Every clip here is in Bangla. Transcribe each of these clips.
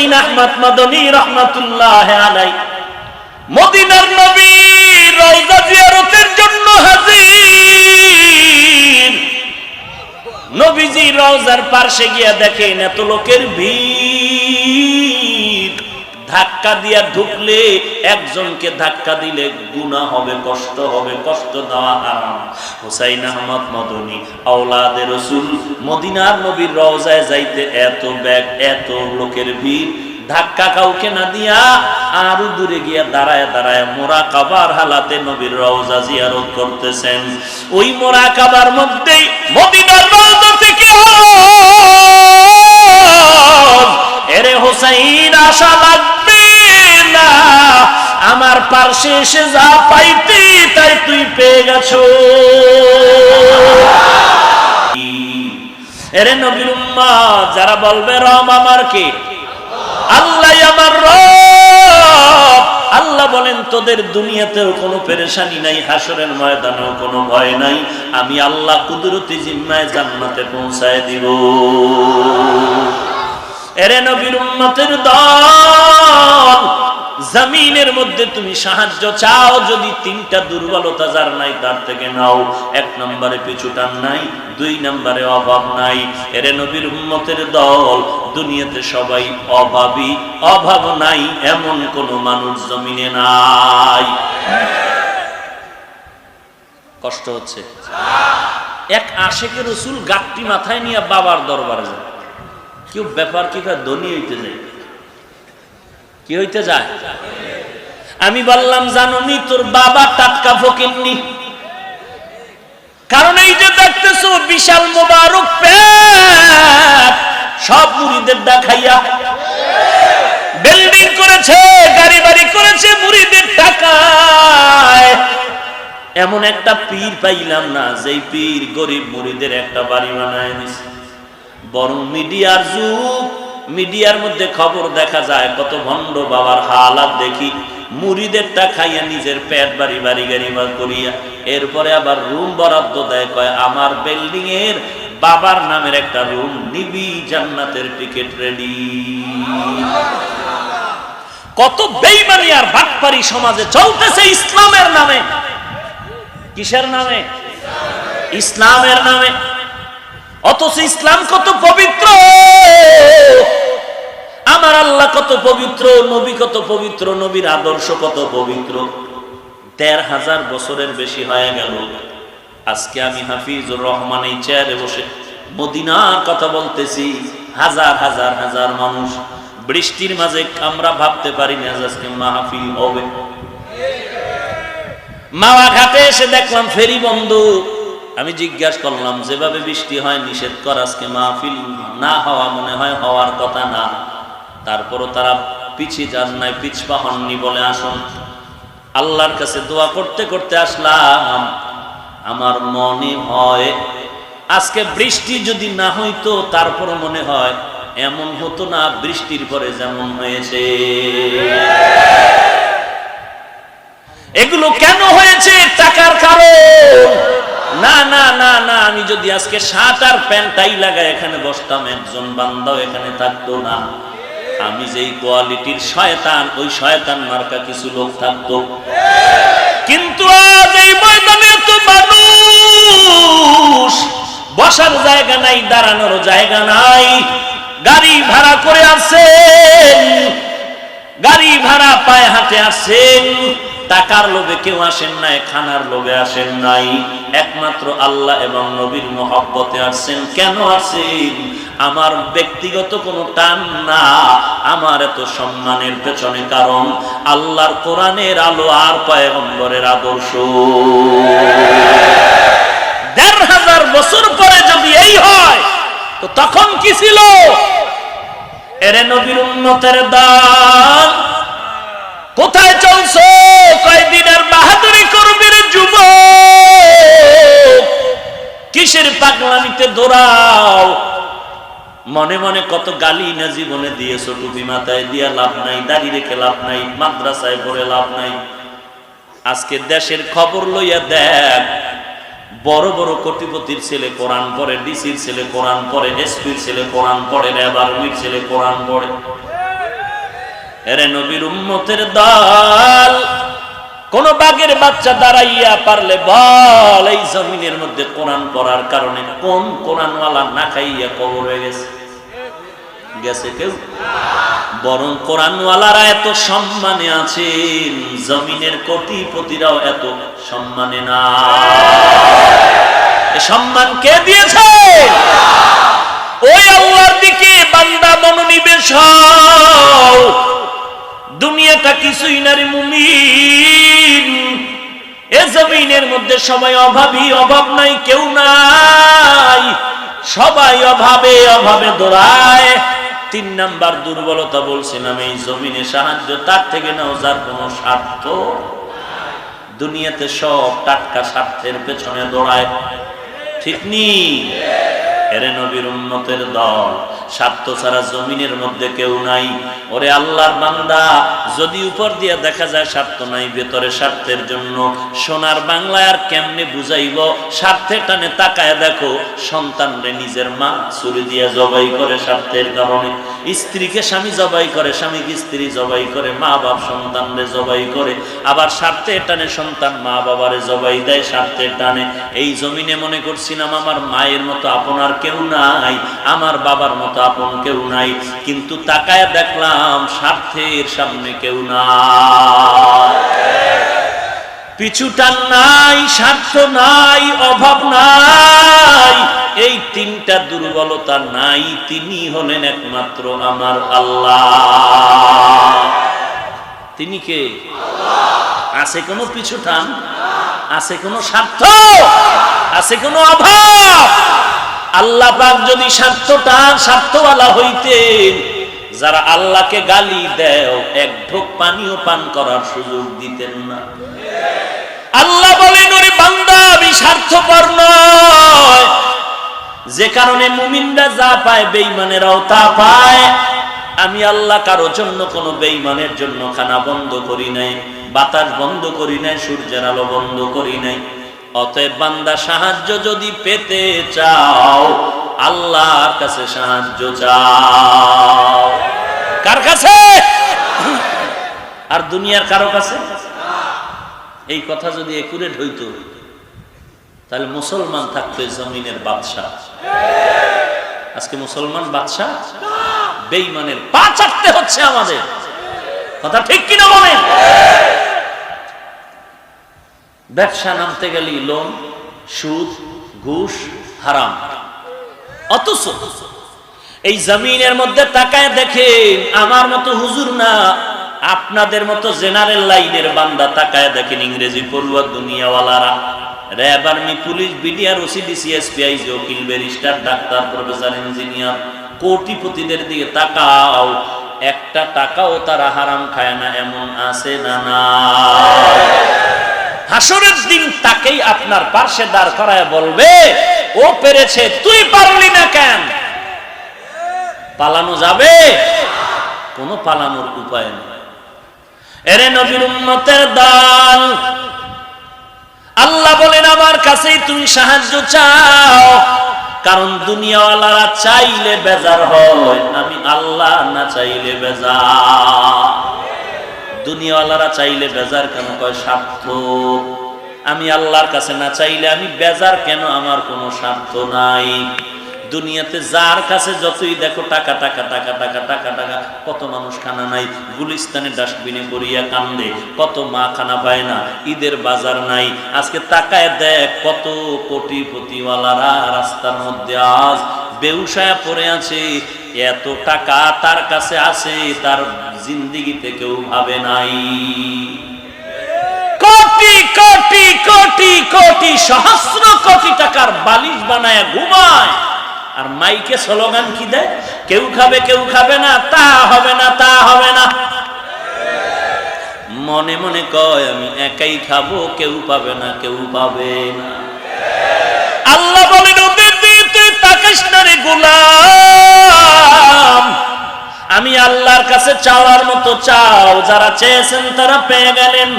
হুসাইন আহমদ মদনী রহমাতুল্লাহ আলাই মদিনার নবী জন্য হাজির। নবীজি রওজার পার্শ্বে গিয়া দেখেন, এত লোকের ভিড়। ধাক্কা দিয়া ঢুকলে একজনকে ধাক্কা দিলে গুনাহ হবে, কষ্ট হবে, কষ্ট দেওয়া হারাম। হুসাইন আহমদ মদনী আওলাদের রসুল, মদিনার নবীর রওজায় যাইতে এত ব্যাগ, এত লোকের ভিড়। ধাক্কা কাউকে না দিয়া আরও দূরে গিয়া দাঁড়ায় দাঁড়ায় মোরা কাবার হালাতে নবীর রওজা জিয়ারত করতেছেন। ওই মোরা কাবার মধ্যেই মদিনার রওজা থেকে এরে হোসাইন, আশা লাগবে না আমার পার্শ্বে এসে যা পাইতি, তাই তুই পেয়ে গেছো। এরে নবীর উম্মা যারা বলবে রম আমার কে আল্লাহ আমার রব। আল্লাহ বলেন, তোদের দুনিয়াতেও কোনো পেরেশানি নাই হাসরের ময়দানেও কোনো ভয় নাই, আমি আল্লাহ কুদরতি জিম্মায় জান্নাতে পৌঁছায় দিব। এরে নবীর উম্মতের দল জমিনের মধ্যে তুমি সাহায্য চাও, যদি তিনটা দুর্বলতা যার নাই তার থেকে নাও। এক নম্বরে পিছুটান নাই, দুই নম্বরে অভাব নাই। এরে নবীর উম্মতের দল, দুনিয়াতে সবাই অভাবী। অভাব নাই, এমন কোন মানুষ জমিনে নাই। কষ্ট হচ্ছে। এক আশেকের রসুল গাটটি মাথায় নিয়ে বাবার দরবারে যায়। কেউ ব্যাপার কি ধনী হইতে যায়? কি হইতে যায়? আমি বললাম, জাননি তোর বাবা টাটকা ফকিননি কারণ এই যে দেখতেছো, বিশাল মোবারক সব মুড়িদের দেখাইয়া। বিল্ডিং করেছে গাড়ি বাড়ি করেছে, মুড়িদের টাকায় এমন একটা পীর পাইলাম না, যেই পীর গরিব মুড়িদের একটা বাড়ি বানায় দিছে। বরং মিডিয়ার যুগ। মিডিয়ার মধ্যে খবর দেখা যায়, কত ভণ্ড বাবার হালাত দেখি। মুড়িদেরটা খাইয়া নিজের পেট বাড়ি বাড়ি গাড়ি করিয়া, এরপরে আবার রুম বরাদ্দ দেয়, কয়, আমার বিল্ডিং এর বাবার নামের একটা রুম নিবি, জান্নাতের টিকিট রেডি। কত বেইমানি আর বাটপারি সমাজে চলতেছে ইসলামের নামে। কিসের নামে? ইসলামের নামে। অথচ ইসলাম কত পবিত্র। আমার আল্লাহ কত পবিত্র, নবী কত পবিত্র, নবীর আদর্শ কত পবিত্র। দেড় হাজার বছরের বেশি হয়ে গেল। আজকে আমি হাফিজুর রহমান এই চেয়ারে বসে মদিনার কথা বলতেছি। হাজার হাজার হাজার মানুষ বৃষ্টির মাঝে আমরা ভাবতে পারি না আজকে মাহফিল হবে। মাওয়া ঘাটে এসে দেখলাম ফেরি বন্ধু। আমি জিজ্ঞাসা করলাম, যেভাবে বৃষ্টি হয় নিষেধ কর আজকে মাহফিল না হওয়া মনে হয় হওয়ার কথা না। তারপরও তারা পিছিয়ে যান নাই, পিছপা হননি বলে আসুন। আল্লাহর কাছে দোয়া করতে করতে আসলাম। আমার মনে হয়, আজকে বৃষ্টি যদি না হইতো, তারপরও মনে হয় এমন হতো না বৃষ্টির পরে যেমন হয়েছে। এগুলো কেন হয়েছে টাকার কারণ? না না না না, আমি যদি আজকে শার্ট আর প্যান্টাই লাগাই, এখানে বসতাম, একজন বান্দাও এখানে থাকতো না। আমি যেই কোয়ালিটির শয়তান, ওই শয়তান মার্কা কিছু লোক থাকতো। কিন্তু আজ এই ময়দানে এত মানুষ, বসার জায়গা নাই, দাঁড়ানোর জায়গা নাই। গাড়ি ভাড়া করে আসেন, গাড়ি ভাড়া পায়ে হাতে আসেন। টাকার লোভে কেউ আসেন নাই, খানার লোভে আসেন নাই। একমাত্র আল্লাহ এবং নবীর মহব্বতে আসছেন। কেন আসেন আমার ব্যক্তিগত কোনো টান না, আমার এত সম্মানের পেছনে কারণ আল্লাহর কোরআনের আলো আর পয়গম্বরের আদর্শ। দেড় হাজার বছর পরে যদি এই হয়, তো তখন কি ছিল? এরে নবীর উন্নতের দান। কোথায় চলছো? কয়দিনের বাহাদুরি করবির যুব কিসের পাগলামিতে দৌড়াও? মনে মনে কত গালি না জীবনে দিয়েছ টুপি মাথায় দিয়া লাভ নাই দাঁড়িয়ে রেখে লাভ নাই, মাদ্রাসায় পড়ে লাভ নাই। আজকে দেশের খবর লইয়া দেখ, বড় বড় কোটিপতির ছেলে কোরআন পড়ে, ডিসির ছেলে কোরআন পড়ে, এসপির ছেলে কোরআন পড়ে আর্মির ছেলে কোরআন পড়ে। এরে নবীর উম্মতের দল। কোন বাঘের বাচ্চা দাঁড়াইয়া পারলে বল, এই জমিনের মধ্যে কোরআন পড়ার কারণে কোন কোরআনওয়ালা না খাইয়া কবর হয়ে গেছে? গেছে কেউ? বরং কোরআনওয়ালারা এত সম্মানে আছেন, জমিনের কোটিপতিরাও এত সম্মানে না। সম্মান কে দিয়েছে? কিছুই না রে মুমিন। এ জমিনের মধ্যে সবাই অভাবী, অভাব নাই, কেউ নাই। সবাই অভাবে অভাবে দৌড়ায়। তিন নাম্বার দুর্বলতা বলছিলাম এই জমিনে সাহায্য, তার থেকে নাও যার কোনো স্বার্থ দুনিয়াতে সব টাটকা স্বার্থের পেছনে দৌড়ায়। ঠিক নি? এরে নবীর উন্নতের দল। স্বার্থ ছাড়া জমিনের মধ্যে কেউ নাই। ওরে আল্লাহর বান্দা, যদি উপর দিয়ে দেখা যায় স্বার্থ নাই, ভেতরে স্বার্থের জন্য সোনার বাংলায় আর কেমনে বুঝাইব? স্বার্থে টানে তাকায় দেখো, সন্তানরে নিজের মা ছুরি দিয়ে জবাই করে স্বার্থের কারণে। স্ত্রীকে স্বামী জবাই করে, স্বামীকে স্ত্রী জবাই করে মা বাপ সন্তানরে জবাই করে, আবার স্বার্থের টানে সন্তান মা বাবারে জবাই দেয় স্বার্থের টানে। এই জমিনে মনে করছিলাম, আমার মায়ের মতো আপনার কেউ নাই, আমার বাবার মতো আপন কেউ নাই। কিন্তু তাকায় দেখলাম, স্বার্থের সামনে কেউ নাই। পিছুটান নাই, স্বার্থ নাই, অভাব নাই। এই তিনটা দুর্বলতা নাই, তিনি হলেন একমাত্র আমার আল্লাহ। তিনি কে? আছে কোনো পিছুটান আছে কোনো স্বার্থ? আছে কোনো অভাব? আল্লাহ পাক যদি স্বার্থটা, স্বার্থওয়ালা হইতেন, যারা আল্লাহকে গালি দেও, এক ঢোক পানিও পান করার সুযোগ দিতেন না। আল্লাহ বলেন, ওরে বান্দা, আমি স্বার্থপর নয়। যে কারণে মুমিনরা যা পায়, বেঈমানেরাও তা পায়। আমি আল্লাহ কারও জন্য কোনো বেঈমানের জন্য খানা বন্ধ করি নাই, বাতাস বন্ধ করি নাই, সূর্যের আলো বন্ধ করি নাই। অতএব বান্দা, সাহায্য যদি পেতে চাও, আল্লাহর কাছে সাহায্য চাও। কার কাছে? আর দুনিয়ার কারও কাছে? এই কথা যদি একুরেট হইতো তাহলে মুসলমান থাকতো জমিনের বাদশাহ। আজকে মুসলমান বাদশাহ? বেইমানের পা চাটতে হচ্ছে আমাদের। কথা ঠিক কিনা বলেন? ব্যবসা নামতে গেলি লোন সুদ, ঘুষ, হারাম। অথচ এই জমিনের মধ্যে তাকায় দেখেন, আমার মতো হুজুর না আপনাদের মতো জেনারেল লাইনের বান্দা তাকায় দেখেন ইংরেজি পড়ুয়া দুনিয়াওয়ালারা। র্যাব আর্মি, পুলিশ, বিডিআর ওসিডি সিএসপিআই উকিল, ব্যারিস্টার, ডাক্তার, প্রফেসর, ইঞ্জিনিয়ার, কোটিপতিদের দিকে তাকাও। একটা টাকাও তারা হারাম খায় না, এমন আছে না না? হাসরের দিন তাকেই আপনার পার্শ্বে দাঁড় করায় বলবে, ও পেরেছে, তুই পারলি না কেন? পালানো যাবে? কোনো পালানোর উপায় নেই। এরে নবীর উম্মতের দল। আল্লাহ বলেন, আমার কাছেই তুমি সাহায্য চাও। কারণ দুনিয়াওয়ালারা চাইলে বেজার হয়। আমি আল্লাহ না চাইলে বেজার। দুনিয়াওয়ালারা চাইলে বেজার কেন? কয়, স্বার্থ। আমি আল্লাহর কাছে না চাইলে আমি বেজার কেন? আমার কোনো স্বার্থ নাই। দুনিয়াতে যার কাছে যতই দেখো টাকা টাকা টাকা টাকা টাকা টাকা, কত মানুষ খানা নাই, গুলিস্তানে ডাস্টবিনে করিয়া কান্দে, কত মা খানা পায় না, ঈদের বাজার নাই। আজকে তাকায় দেখ কত কোটিপতিওয়ালারা রাস্তার মধ্যে আজ বেউসায়া পড়ে আছে, এত টাকা তার কাছে আছে, তার জিন্দিগিতে কেউ ভাবে নাই। কোটি কোটি কোটি কোটি, সহস্র কোটি টাকার বালিশ বানায় ঘুমায়। আর মাইকে স্লোগান কি দেয়? কেউ খাবে কেউ খাবে না, তা হবে না, তা হবে না। মনে মনে কয়, আমি একাই খাব, কেউ পাবে না, কেউ পাবে না। আল্লাহ বলেন আমি আল্লাহর কাছে চাওয়ার মতো চাও, যারা চেয়েছেন তারা পেয়ে গেলেন।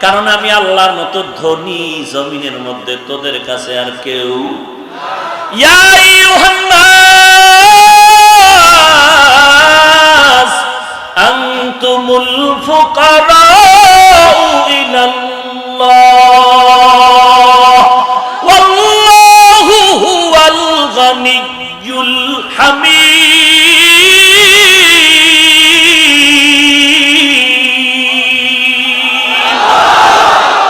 কারণ আমি আল্লাহর মতো ধনী, জমিনের মধ্যে তোদের কাছে আর কেউ أنتم الفقراء إلى الله